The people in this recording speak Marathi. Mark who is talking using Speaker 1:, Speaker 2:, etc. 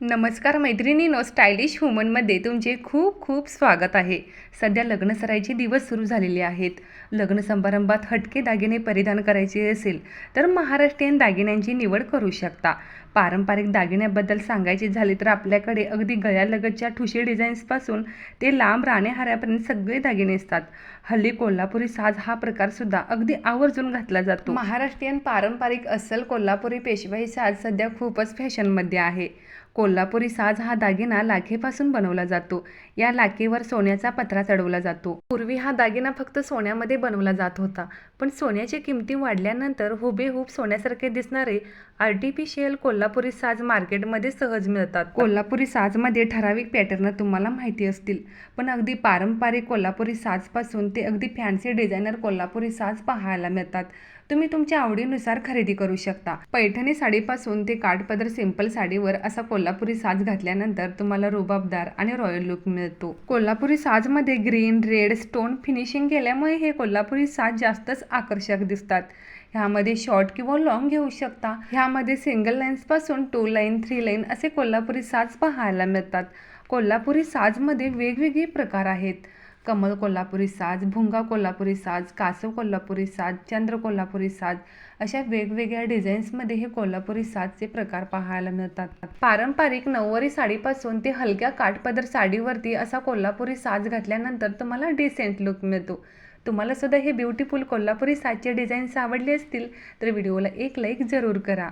Speaker 1: नमस्कार मैत्रिणीनो स्टायलिश वुमनमध्ये तुमचे खूप खूप स्वागत आहे. सध्या लग्न सराईचे दिवस सुरू झालेले आहेत. लग्न समारंभात हटके दागिने परिधान करायचे असेल तर महाराष्ट्रीयन दागिन्यांची निवड करू शकता. पारंपरिक दागिन्याबद्दल सांगायचे झाले तर आपल्याकडे अगदी गळ्यालगतच्या ठुशी डिझाईन्सपासून ते लांब राणेहाऱ्यापर्यंत सगळे दागिने असतात. हल्ली कोल्हापुरी साज हा प्रकारसुद्धा अगदी आवर्जून घातला जातो. महाराष्ट्रीयन पारंपरिक अस्सल कोल्हापुरी पेशवाई साज सध्या खूपच फॅशनमध्ये आहे. कोल्हापुरी साज हा दागिना लाखेपासून बनवला जातो. या लाखेवर सोन्याचा पत्रा चढवला जातो. पूर्वी हा दागिना फक्त सोन्यामध्ये बनवला जात होता. पण सोन्याची किमती वाढल्यानंतर हुबेहूब सोन्यासारखे दिसणारे आर्टिफिशियल कोल्हापुरी साज मार्केटमध्ये सहज मिळतात. कोल्हापुरी साजमध्ये ठराविक पॅटर्न तुम्हाला माहिती असतील. पण अगदी पारंपरिक कोल्हापुरी साजपासून ते अगदी फॅन्सी डिझायनर कोल्हापुरी साज पाहायला मिळतात. तुम्ही तुमच्या आवडीनुसार खरेदी करू शकता. पैठणी साडीपासून ते काठपदर सिंपल साडीवर असा कोल्हापुरी साज घातल्यानंतर तुम्हाला रुबाबदार आणि रॉयल लुक मिळतो. कोल्हापुरी साजमध्ये ग्रीन रेड स्टोन फिनिशिंग केल्यामुळे हे कोल्हापुरी साज जास्तच आकर्षक दिसतात. ह्यामध्ये शॉर्ट किंवा लॉंग घेऊ शकता. ह्यामध्ये सिंगल लाईन्सपासून टू लाईन थ्री लाईन असे कोल्हापुरी साज पाहायला मिळतात. कोल्हापुरी साजमध्ये वेगवेगळे प्रकार आहेत. कमल कोल्हापुरी साज भुंगा कोल्हापुरी साज कासव कोल्हापुरी साज चंद्र कोल्हापुरी साज अशा वेगवेगळ्या डिझाईन्समध्ये हे कोल्हापुरी साजचे प्रकार पाहायला मिळतात. पारंपरिक नऊवारी साडीपासून ते हलक्या काठपदर साडीवरती असा कोल्हापुरी साज घातल्यानंतर तुम्हाला डिसेंट लुक मिळतो. तुम्हाला सुद्धा हे ब्युटिफुल कोल्हापुरी साजचे डिझाईन्स आवडले असतील तर व्हिडिओला एक लाईक जरूर करा.